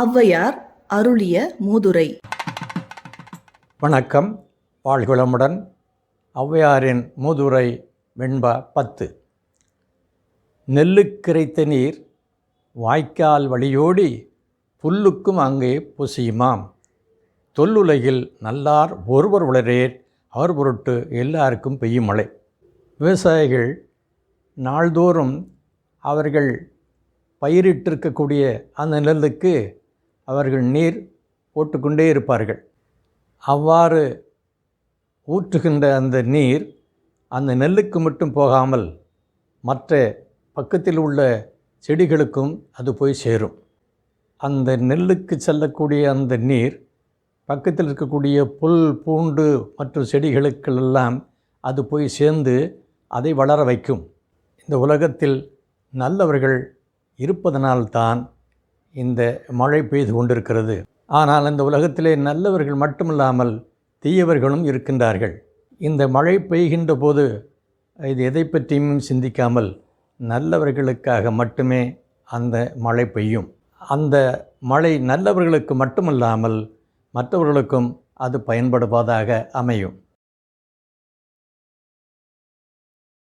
ஔவையார் அருளிய மூதுரை. வணக்கம். வாழ்குளமுடன் ஔவையாரின் மூதுரை வெண்ப பத்து. நெல்லுக்கிரைத்த நீர் வாய்க்கால் வழியோடி புல்லுக்கும் அங்கே புசியுமாம். தொல்லுலகில் நல்லார் ஒருவர் உளரேர் அவர் பொருட்டு எல்லாருக்கும் பெய்யும் மழை விவசாயிகள் நாள்தோறும் அவர்கள் பயிரிட்டிருக்கக்கூடிய அந்த நெல்லுக்கு அவர்கள் நீர் போட்டுக்கொண்டே இருப்பார்கள். அவ்வாறு ஊற்றுகின்ற அந்த நீர் அந்த நெல்லுக்கு மட்டும் போகாமல் மற்ற பக்கத்தில் உள்ள செடிகளுக்கும் அது போய் சேரும். அந்த நெல்லுக்கு செல்லக்கூடிய அந்த நீர் பக்கத்தில் இருக்கக்கூடிய புல் பூண்டு மற்றும் செடிகளுக்கெல்லாம் அது போய் சேர்ந்து அதை வளர வைக்கும். இந்த உலகத்தில் நல்லவர்கள் இருப்பதனால்தான் இந்த மழை பெய்து கொண்டிருக்கிறது. ஆனால் இந்த உலகத்திலே நல்லவர்கள் மட்டுமில்லாமல் தீயவர்களும் இருக்கின்றார்கள். இந்த மழை பெய்கின்ற போது இது எதை பற்றியும் சிந்திக்காமல் நல்லவர்களுக்காக மட்டுமே அந்த மழை பெய்யும். அந்த மழை நல்லவர்களுக்கு மட்டுமல்லாமல் மற்றவர்களுக்கும் அது பயன்படுவதாக அமையும்.